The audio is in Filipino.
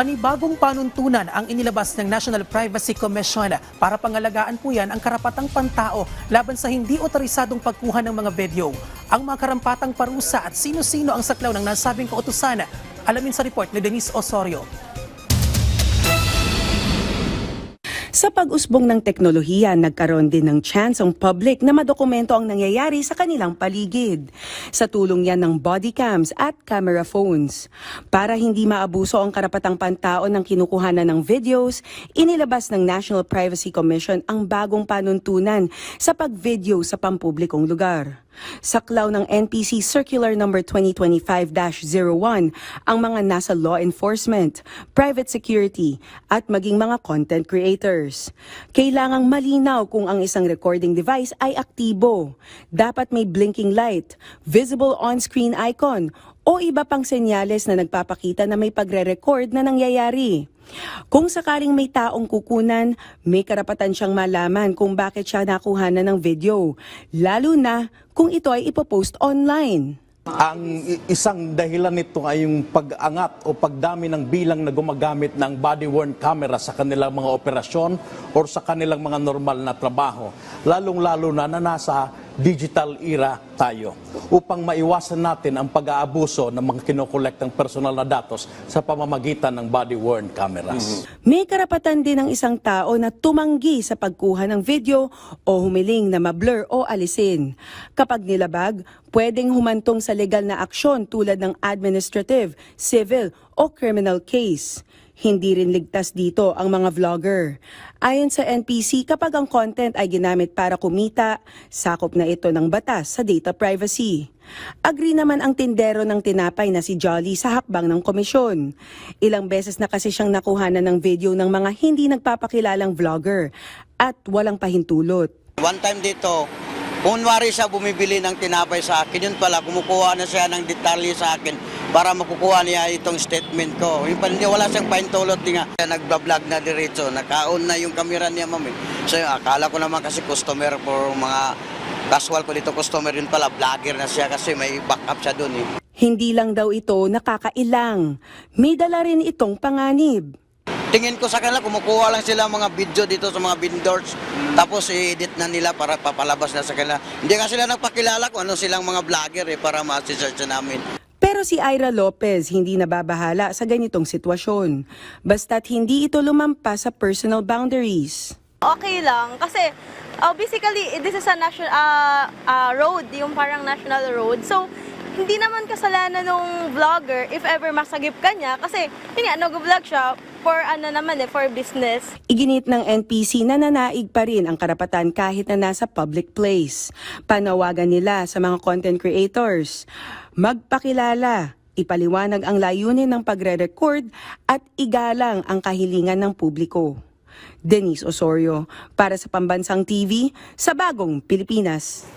Panibagong panuntunan ang inilabas ng National Privacy Commission para pangalagaan po yan ang karapatang pantao laban sa hindi otorisadong pagkuha ng mga video. Ang mga karampatang parusa at sino-sino ang saklaw ng nasabing kautusan. Alamin sa report ni Denise Osorio. Sa pag-usbong ng teknolohiya, nagkaroon din ng chance ang public na madokumento ang nangyayari sa kanilang paligid. Sa tulong yan ng body cams at camera phones. Para hindi maabuso ang karapatang pantao ng kinukuhanan ng videos, inilabas ng National Privacy Commission ang bagong panuntunan sa pag-video sa pampublikong lugar. Saklaw ng NPC Circular No. 2025-01 ang mga nasa law enforcement, private security at maging mga content creators. Kailangang malinaw kung ang isang recording device ay aktibo. Dapat may blinking light, visible on-screen icon o iba pang senyales na nagpapakita na may pagre-record na nangyayari. Kung sakaling may taong kukunan, may karapatan siyang malaman kung bakit siya nakuha na ng video, lalo na kung ito ay ipopost online. Ang isang dahilan nito ay yung pag-angat o pagdami ng bilang na gumagamit ng body-worn camera sa kanilang mga operasyon or sa kanilang mga normal na trabaho. Lalong-lalo na na nasa digital era tayo upang maiwasan natin ang pag-aabuso ng mga kinokolektang personal na datos sa pamamagitan ng body-worn cameras. May karapatan din ng isang tao na tumanggi sa pagkuha ng video o humiling na mablur o alisin. Kapag nilabag, pwedeng humantong sa legal na aksyon tulad ng administrative, civil o criminal case. Hindi rin ligtas dito ang mga vlogger. Ayon sa NPC, kapag ang content ay ginamit para kumita, sakop na ito ng batas sa data privacy. Agree naman ang tindero ng tinapay na si Jolly sa hakbang ng komisyon. Ilang beses na kasi siyang nakuhanan ng video ng mga hindi nagpapakilalang vlogger at walang pahintulot. One time dito, kunwari siya bumibili ng tinapay sa akin, yun pala, kumukuha na siya ng detalye sa akin para makukuha niya itong statement ko. Yung hindi, wala siyang paintulot nga. Nagbablog na diretso, nakaon na yung camera niya, mami. So, akala ko naman kasi customer for mga casual ko dito customer, yun pala, vlogger na siya kasi may backup siya dun eh. Hindi lang daw ito nakakailang. May dala rin itong panganib. Tingin ko sa kanila, kumukuha lang sila mga video dito sa mga vendors, tapos i-edit na nila para papalabas na sa kanila. Hindi nga sila nagpakilala kung ano silang mga vlogger eh, para ma-search namin. Pero si Ira Lopez hindi nababahala sa ganitong sitwasyon. Basta't hindi ito lumampas sa personal boundaries. okay lang kasi uh, basically this is a national uh, uh, road, yung parang national road. So hindi naman kasalanan ng vlogger if ever masagip ka niya kasi yun nga, nag-vlog siya for ano naman eh, for business. Iginit ng NPC na nanaig pa rin ang karapatan kahit na nasa public place. Panawagan nila sa mga content creators. Magpakilala, ipaliwanag ang layunin ng pagre-record at igalang ang kahilingan ng publiko. Denise Osorio, para sa Pambansang TV, sa Bagong Pilipinas.